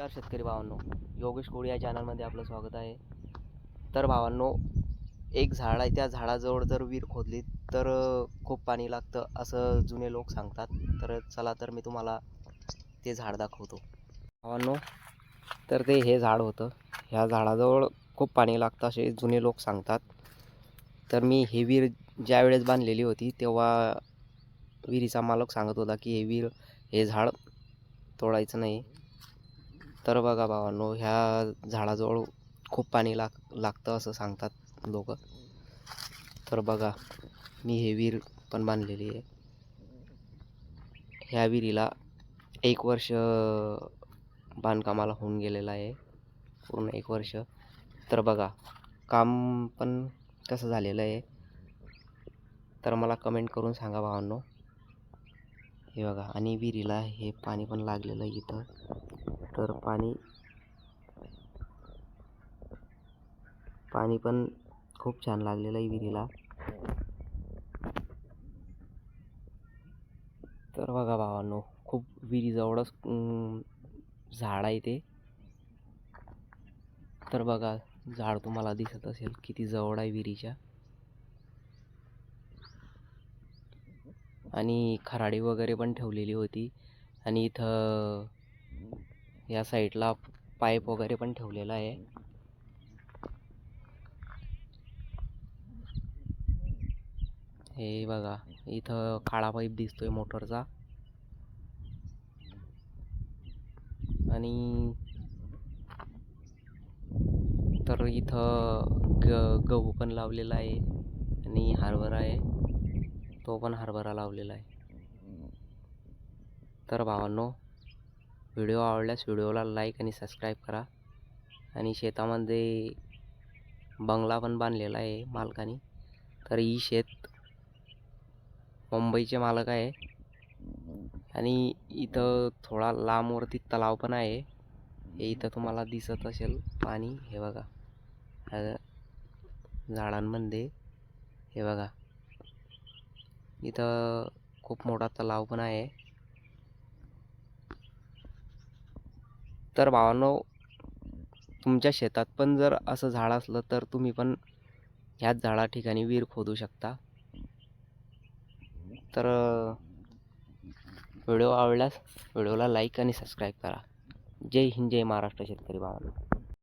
नमस्कार शेतकरी भावांनो योगेश कोळी या चॅनलमध्ये आपलं स्वागत आहे. तर भावांनो एक झाड आहे त्या झाडाजवळ जर विहीर खोदली तर खूप पाणी लागतं असं जुने लोक सांगतात. तर चला तर मी तुम्हाला ते झाड दाखवतो. भावांनो तर ते हे झाड होतं. ह्या झाडाजवळ खूप पाणी लागतं असे जुने लोक सांगतात. तर मी हे विहीर ज्या वेळेस बांधलेली होती तेव्हा विहिरीचा मालक सांगत होता की हे विहीर हे झाड तोडायचं नाही. तर बघा भावांनो ह्या झाडाजवळ खूप पाणी लाग लागतं असं सांगतात लोक. तर बघा मी हे विहीर पण बांधलेली आहे. ह्या विहिरीला एक वर्ष बांधकामाला होऊन गेलेलं आहे. पूर्ण एक वर्ष. तर बघा काम पण कसं झालेलं आहे. तर मला कमेंट करून सांगा भावांनो. हे बघा आणि विहिरीला हे पाणी पण लागलेलं आहे इथं. तर पाणी पाणी पण खूप छान लागलेलं आहे विहिरीला. तर बघा भावांनो खूप विहिरीजवळच झाड आहे ते. तर बघा झाड तुम्हाला दिसत असेल किती जवळ आहे विहिरीच्या. आणि खराडी वगैरे पण ठेवलेली होती. आणि इथं या साईडला पाईप वगैरे पण ठेवलेला आहे. हे बघा इथं काळा पाईप दिसतोय मोटरचा. आणि तर इथं ग गहू पण लावलेला आहे आणि हरभरा आहे. तो पण हरभरा लावलेला आहे. तर भावांनो व्हिडिओ आवडल्यास व्हिडिओला लाईक आणि सबस्क्राईब करा. आणि शेतामध्ये बंगला पण बांधलेला आहे मालकाने. तर ही शेत मुंबईचे मालक आहे. आणि इथं थोडा लांबवरती तलाव पण आहे. हे इथं तुम्हाला दिसत असेल पाणी. हे बघा. झाडांमध्ये. हे बघा. इथं खूप मोठा तलाव पण आहे. तर भावानो तुमच्या शेतात पण जर असं झाड असलं तर तुम्ही पण ह्याच झाडा ठिकाणी विहीर खोदू शकता. तर व्हिडिओ आवडल्यास व्हिडिओला लाईक आणि सबस्क्राईब करा. जय हिंद जय महाराष्ट्र शेतकरी भावांनो.